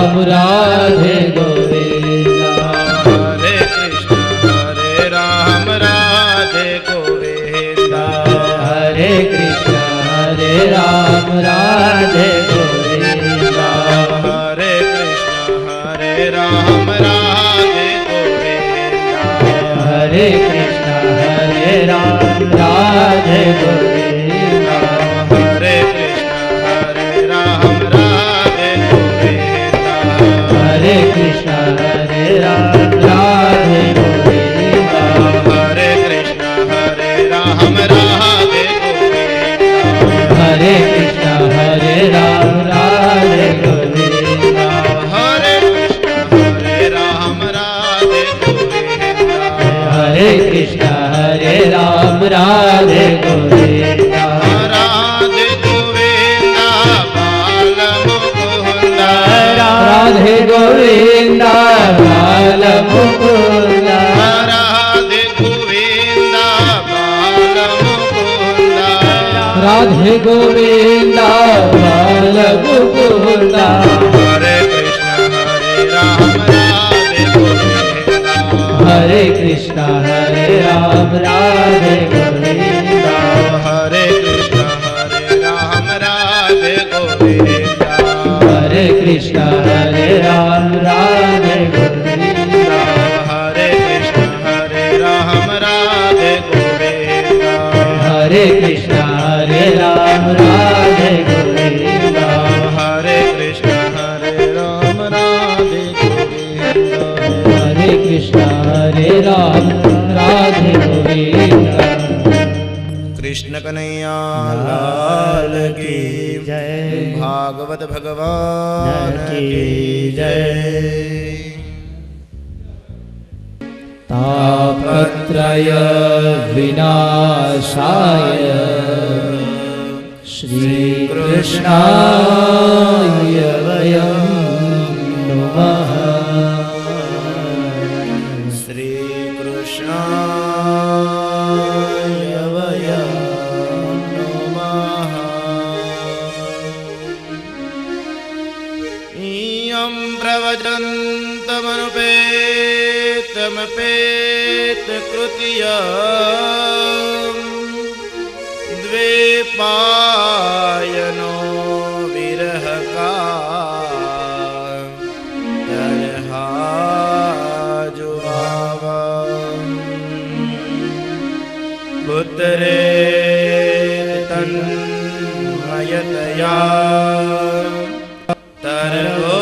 राम राधे गोविंदा। हरे कृष्ण हरे राम राधे गोविंदा। हरे कृष्ण हरे राम राधे गोविंदा। हरे कृष्ण हरे राम राधे गोविंदा। हरे कृष्ण हरे राम राधे गोविंदा। રાધે ગોવિંદ બાલ મુકુંદા રાધે ગોવિંદ બાલ રાધે ગોવિંદ. બાલ કૃષ્ણ કનૈયા લાલ કી જય. ભાગવત ભગવાન કી જય. તાપત્રય વિનાશાય શ્રીકૃષ્ણાય વયં નમઃ. पेत कृत्या द्वेपायनो विरहका पुतरे तन्मयतया तरहो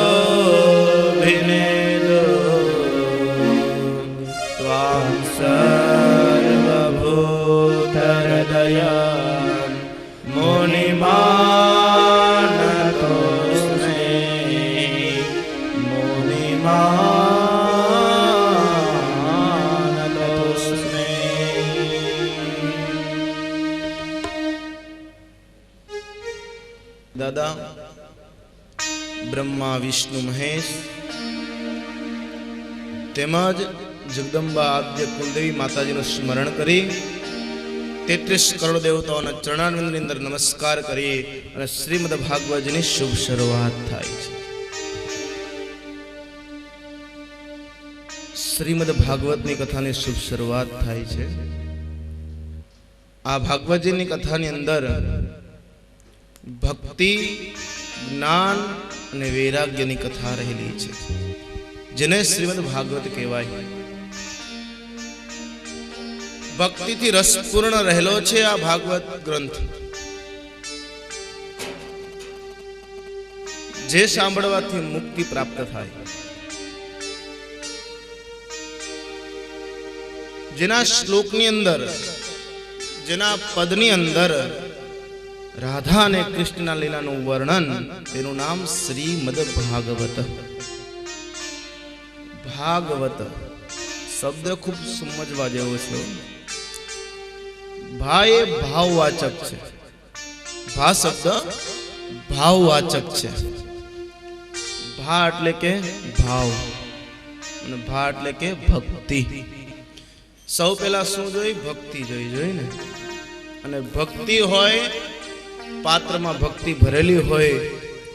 બ્રહ્મા વિષ્ણુ મહેશ. તેમજ જગદંબા આદ્ય કુલદેવી માતાજીનું સ્મરણ કરી તેત્રીસ કરોડ દેવતાઓના ચરણાનંદની અંદર નમસ્કાર કરી અને શ્રીમદ ભાગવતજીની શુભ શરૂઆત થાય છે. શ્રીમદ ભાગવતની કથાની શુભ શરૂઆત થાય છે. આ ભાગવતજીની કથાની અંદર ભક્તિ, જ્ઞાન અને વૈરાગ્યની કથા રહેલી છે. જેને શ્રીમદ ભાગવત કહેવાય. ભક્તિથી રસપૂર્ણ રહેલો છે આ ભાગવત ગ્રંથ. જે સાંભળવાથી મુક્તિ પ્રાપ્ત થાય. જેના શ્લોકની અંદર, જેના પદની અંદર રાધા અને કૃષ્ણના લીલાનું વર્ણન. તેનું નામ શ્રીમદ ભાગવત. ભાગવત શબ્દ ખૂબ સમજવા જેવો છે ભાઈ ભાવવાચક છે. ભા શબ્દ ભાવવાચક છે. ભા એટલે કે ભાવ અને ભા એટલે કે ભક્તિ. સૌ પહેલા શું જોઈ? ભક્તિ જોઈ જોઈ ને? અને ભક્તિ હોય પાત્રમાં ભક્તિ ભરેલી હોય,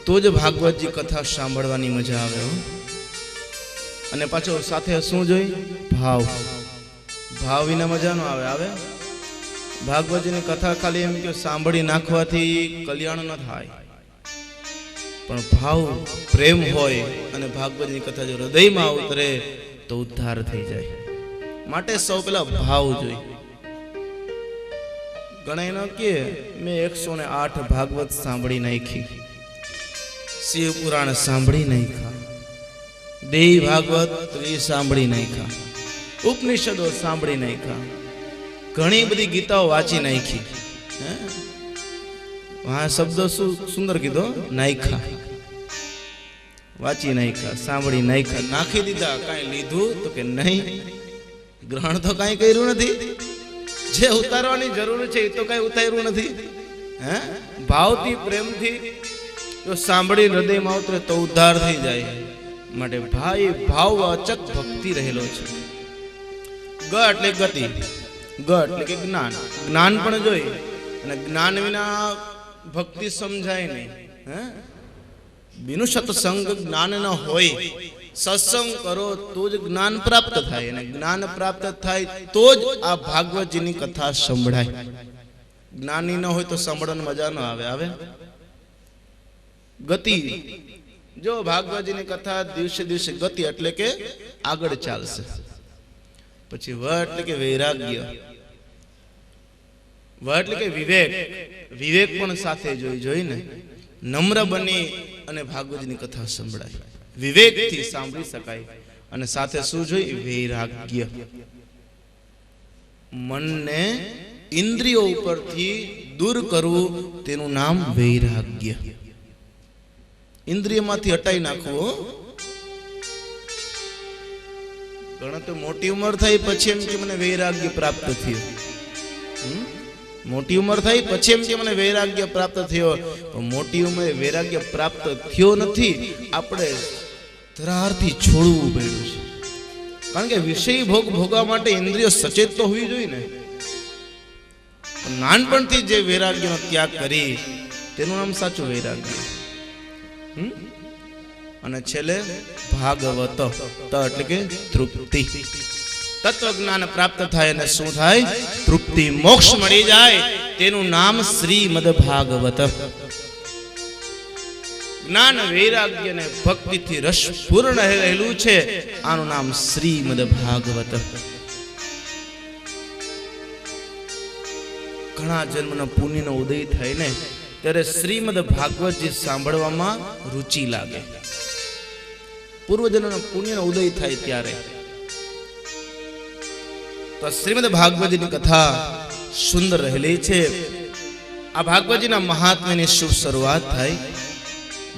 તો જ ભાગવતજી કથા સાંભળવાની મજા આવે અને પાછો સાથે શું જોઈ? ભાવ. ભાવ વિના મજા ન આવે આવે? ભાગવતજીની કથા ખાલી એમ કે સાંભળી નાખવાથી કલ્યાણ ન થાય. પણ ભાવ પ્રેમ હોય અને ભાગવતની કથા જો હૃદયમાં ઉતરે, તો ઉદ્ધાર થઈ જાય. માટે સૌ પેલા ભાવ જોઈ. ઘણા ન કે મેં એકસો ને આઠ ભાગવત સાંભળી નાખી. શિવ પુરાણ સાંભળી નાખ્યા. દેહી ભાગવત એ સાંભળી નાખ્યા. ઉપનિષદો સાંભળી નાખ્યા. ઘણી બધી ગીતાઓ વાંચી નાખી. હે? શબ્દ શું સુંદર કીધો? નાયખા વાંચી નાખ્યા, સાંભળી નાખ્યા. નાખી દીધા, કાંઈ લીધું તો કે નહીં? ગ્રહણ તો કાંઈ કર્યું નથી. જે ઉતારવાની જરૂર છે એ તો કઈ ઉતાર્યું નથી. હે? ભાવથી, પ્રેમથી, જો સાંભળી હૃદયમાં ઉતરે તો ઉદ્ધાર થઈ જાય. માટે ભાઈ ભાવવાચક ભક્તિ રહેલો છે. ગ એટલે ગતિ. ગ એટલે કે જ્ઞાન. જ્ઞાન પણ જોઈ. અને જ્ઞાન વિના ભક્તિ સમજાય નહીં. હે? બિનુ સત્સંગ જ્ઞાન ન હોય. સત્સંગ કરો તો જ જ્ઞાન પ્રાપ્ત થાય અને જ્ઞાન પ્રાપ્ત થાય તો જ આ ભાગવતજીની કથા સંભળાય. જ્ઞાની ન હોય તો સાંભળવાની મજા ન આવે આવે? ગતિ. જો ભાગવતજીની કથા દિવસે દિવસે ગતિ એટલે કે આગળ ચાલશે. પછી વ એટલે કે વૈરાગ્ય. વ એટલે કે વિવેક. વિવેક પણ સાથે જોઈ, જોઈને નમ્ર બની અને ભાગવતની કથા સંભળાય. વિવેકથી સાંભળી શકાય અને સાથે શું જોઈ વૈરાગ્ય. મનને ઇન્દ્રિયો ઉપરથી દૂર કરવું તેનું નામ વૈરાગ્ય. ઇન્દ્રિયમાંથી હટાઈ નાખવું ઘણા તો મોટી ઉંમર થઈ પછી એમ કે મને વૈરાગ્ય પ્રાપ્ત થયું. મોટી ઉંમર થઈ પછી એમ કે મને વૈરાગ્ય પ્રાપ્ત થયો. મોટી ઉંમરે વૈરાગ્ય પ્રાપ્ત થયો નથી, આપણે ધરારથી છોડવું પડ્યું છે. કારણ કે વિષય ભોગ ભોગવા માટે ઇન્દ્રિય સચેત તો હોવી જોઈએ ને. નાનપણથી જે વૈરાગ્યનો ત્યાગ કરી, તેનું નામ સાચું વૈરાગ્ય? અને છેલ્લે ભાગવત. ત એટલે કે તૃપ્તિ. તત્વ જ્ઞાન પ્રાપ્ત થાય અને શું થાય? તૃપ્તિ, મોક્ષ મળી જાય. તેનું નામ શ્રીમદ ભાગવત. જ્ઞાન, વૈરાગ્ય અને ભક્તિથી રસપૂર્ણ રહેલું છે. આનું નામ શ્રીમદ ભાગવત. ઘણા જન્મના પુણ્યનો ઉદય થાય ને ત્યારે શ્રીમદ ભાગવતજી સાંભળવામાં રુચિ લાગે. પૂર્વજન્મના પુણ્યનો ઉદય થાય ત્યારે. તો શ્રીમદ ભાગવતજીની કથા સુંદર રહેલી છે. આ ભાગવતજીના મહાત્મ્યની શુભ શરૂઆત થાય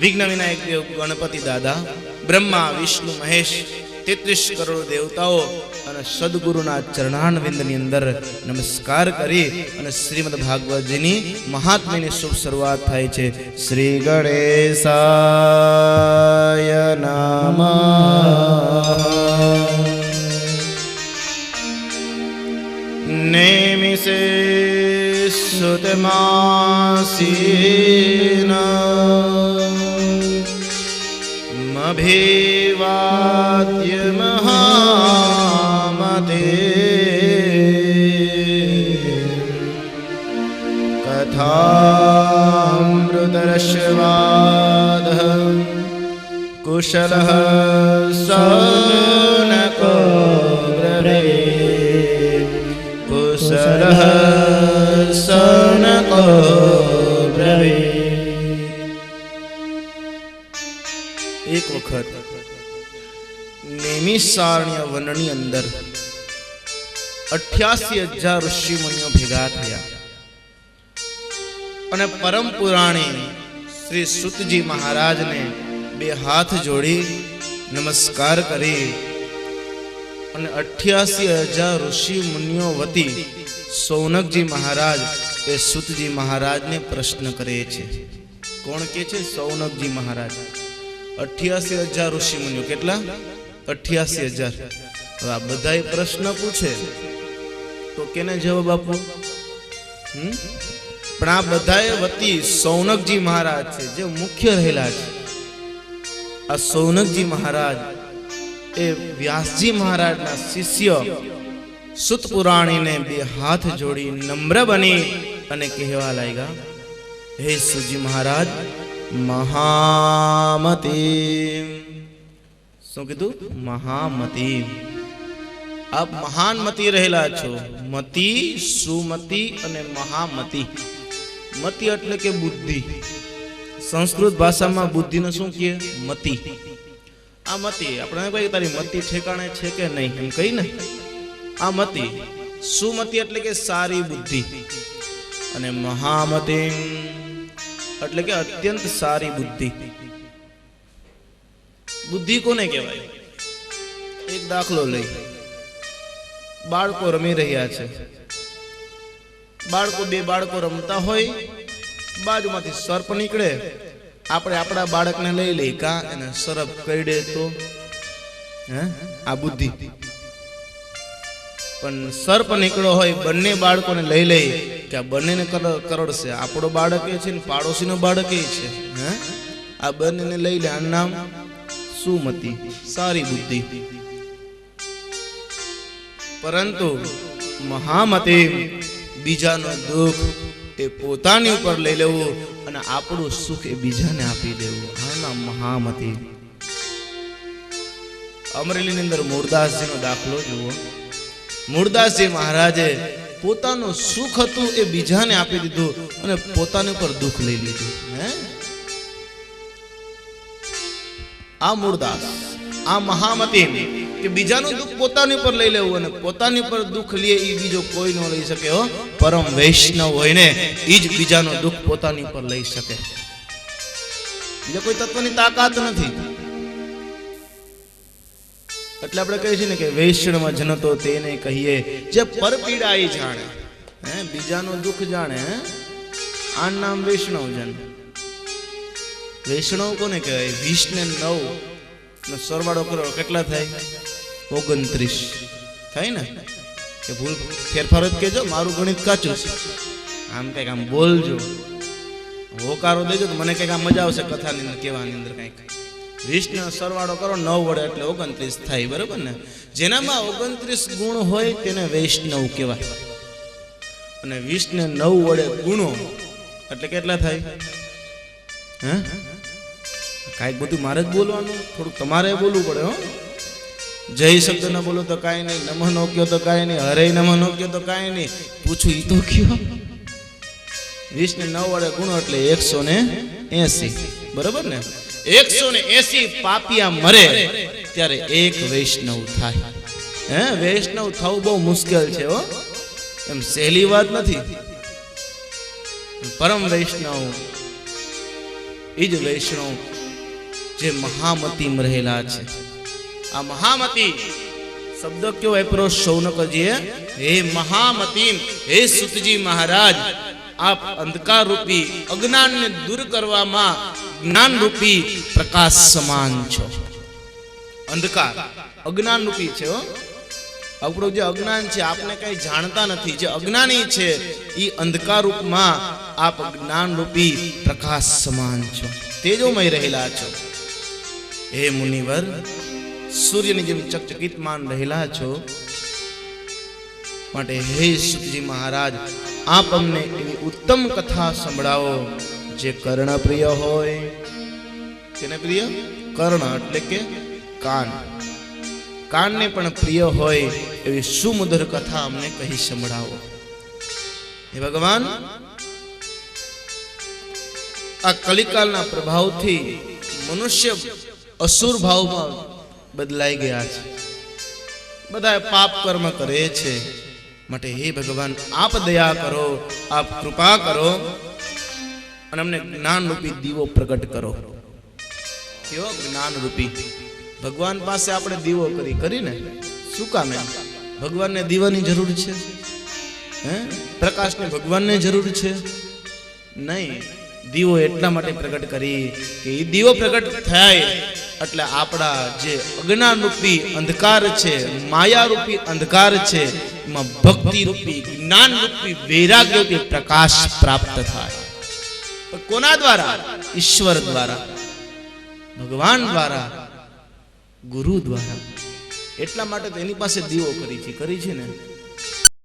વિઘ્ન વિનાયક દેવ ગણપતિ દાદા, બ્રહ્મા, વિષ્ણુ, મહેશ, તેત્રીસ કરોડ દેવતાઓ અને સદગુરુના ચરણાનવિંદની અંદર નમસ્કાર કરી અને શ્રીમદ ભાગવતજીની મહાત્મ્યની શુભ શરૂઆત થાય છે. શ્રી ગણેશાય નામ. નેમિષે સુતમાસી कुशलः सौनको ब्रवीत् कुशलः सौनको ब्रवीत् એક વખત નેમિષારણ્ય વનની અંદર અઠ્યાસી હજાર ઋષિ મુનિઓ ભેગા થયા અને પરમ પુરાણી શ્રી સુતજી મહારાજને બે હાથ જોડી નમસ્કાર કરી. અને અઠ્યાસી હજાર ઋષિ મુનિઓ વતી સૌનકજી મહારાજ એ સુતજી મહારાજને પ્રશ્ન કરે છે. કોણ કે છે સૌનકજી મહારાજ? અઠ્યાસી હજાર ઋષિ મુનિઓ કેટલા? અઠ્યાસી હજાર. હવે આ બધાય પ્રશ્ન પૂછે. તો કેને જવાબ આપવો? હમ? પણ આ બધાએ વતી સૌનકજી મહારાજ છે, જે મુખ્ય રહેલા છે. આ સૌનકજી મહારાજ, એ વ્યાસજી મહારાજના શિષ્ય સુત પુરાણીને બે હાથ જોડી નમ્ર બની અને કહેવા લાગ્યા, હે સુજી મહારાજ, મહામતી. શું કીધું? મહામતી. આપ મહાનમતી રહેલા છો. મતી, સુમતી અને મહામતી. મતી એટલે કે બુદ્ધિ. સંસ્કૃત ભાષામાં બુદ્ધિને શું કહે? મતિ. આ મતિ, આપણે કહીએ તારી મતિ ઠેકાણે છે કે નહીં? એમ કહીને આ મતિ સુમતી એટલે કે સારી બુદ્ધિ. અને મહામતિ, એટલે કે અત્યંત સારી બુદ્ધિ. બુદ્ધિ કોને કહેવાય? એક દાખલો લઈ. બાળકો રમી રહ્યા છે. બાળકો, બે બાળકો રમતા હોય બાજુમાંથી સર્પ નીકળે, આપણે આપણા બાળકને લઈ લઈ કા એને સરપ દે તો? હે? આ બુદ્ધિ. પણ સર્પ નીકળ્યો હોય, બંને બાળકોને લઈ લઈ કે આ બંનેને કરડશે. આપણો બાળક એ છે ને પાડોશીનો બાળક એ છે. હે? આ બંનેને લઈ લે. આનું નામ સુમતી. સારી બુદ્ધિ. પરંતુ મહામતે બીજાનું દુઃખ એ પોતાની ઉપર લઈ લેવું અને આપણું સુખ એ બીજાને આપી દેવું. આના મહામતી. અમરેલીની અંદર મૂળદાસજીનો દાખલો જુઓ. મૂળદાસજી મહારાજે પોતાનું સુખ હતું એ બીજાને આપી દીધું અને પોતાની ઉપર દુઃખ લઈ લીધું. હે? આ મૂળદાસ આ મહામતી. કે બીજાનું દુઃખ પોતાની પર લઈ લેવું અને પોતાની પર દુઃખ લે એ બીજો કોઈ ન લઈ શકે હો. પરમ વૈષ્ણવ હોય ને એ જ બીજાનું દુઃખ પોતાની પર લઈ શકે. બીજા કોઈ તત્વની તાકાત નથી. એટલે આપણે કહીએ છીએ ને કે વૈષ્ણવ જનતો તેને કહીએ, જે પરપીડાઈ જાણે, હે, બીજાનું દુઃખ જાણે આ નામ વૈષ્ણવ જન. વૈષ્ણવ કોને કહેવાય? વીસ નવ. નો સરવાળો કરો, કેટલા થાય? ઓગણત્રીસ. થાય ને? કે ભૂલ ફેરફાર જ કેજો મારું ગણિત કાચું છે. આમ કંઈક આમ બોલજો. હોકારો દેજો તો મને કંઈક આમ મજા આવશે કથાની અંદર કહેવાની અંદર કંઈક. વીસનો સરવાળો કરો નવ વડે એટલે ઓગણત્રીસ થાય બરોબર ને? જેનામાં ઓગણત્રીસ ગુણ હોય તેને વૈષ્ણવ કહેવાય. અને વીસ ને નવ વડે ગુણો એટલે કેટલા થાય? હે? કાંઈક બધું મારે જ બોલવાનું થોડુંક તમારે બોલવું પડે હો. જય શબ્દ ન બોલો તો કાંઈ નહીં, નમઃ નો કયો તો કાંઈ નહીં, હરે નમઃ નો કયો તો કાંઈ નહીં. પૂછું ઈ તો કયો? વીસ ને નવ વડે ગુણો એટલે એકસો ને એસી. બરોબર ને? એકસો ને એસી પાપિયા મરે ત્યારે એક વૈષ્ણવ થાય. હે, વૈષ્ણવ થવું બહુ મુશ્કેલ છે હો. એમ સહેલી વાત નથી. પરમ વૈષ્ણવ એ જ વૈષ્ણવ જે મહામતીમ રહેલા છે. આ મહામતી. શબ્દ કયો વાપરો શૌનકજીએ. હે મહામતી, હે સુતજી મહારાજ, આપ અંધકાર રૂપી અજ્ઞાનને દૂર કરવામાં જ્ઞાન રૂપી પ્રકાશ સમાન છો. અંધકાર અજ્ઞાન રૂપી છે આપણું જે અજ્ઞાન છે, આપને કઈ જાણતા નથી. જે અજ્ઞાની છે એ અંધકાર રૂપમાં આપ જ્ઞાન રૂપી પ્રકાશ સમાન છો. તેજોમય રહેલા છો. હે મુનિવર સૂર્યની જેમ ચકચકિતમાન રહેલા છો. માટે હે સુખજી મહારાજ આપ અમને એવી ઉત્તમ કથા સંભળાવો જે કર્ણ પ્રિય હોય. તેને પ્રિય? કર્ણ એટલે કે કાન. કાનને પણ પ્રિય હોય એવી સુમધુર કથા અમને કહી સંભળાવો. હે ભગવાન આ કલિકાલના પ્રભાવથી મનુષ્ય અસુર ભાવમાં બદલાઈ ગયા છે. બધા પાપ કર્મ કરે છે. માટે હે ભગવાન, આપ દયા કરો, આપ કૃપા કરો અને અમને જ્ઞાન રૂપી દીવો પ્રગટ કરો. કેવો જ્ઞાન રૂપી ભગવાન પાસે આપણે દીવો કરી કરીને શું કામ એમ? ભગવાનને દીવાની જરૂર છે? હે? પ્રકાશને ભગવાનને જરૂર છે? નહીં. દીવો એટલા માટે પ્રગટ કરી કે એ દીવો પ્રગટ થાય. એટલે આપણા જે અજ્ઞાનરૂપી અંધકાર છે, માયારૂપી અંધકાર છે, એમાં ભક્તિરૂપી, જ્ઞાનરૂપી જ્ઞાન રૂપી વૈરાગ્ય રૂપી પ્રકાશ પ્રાપ્ત થાય. કોના દ્વારા? ઈશ્વર દ્વારા, ભગવાન દ્વારા, ગુરુ દ્વારા. એટલા માટે તો એની પાસે દીવો કરી છે કરી છે ને?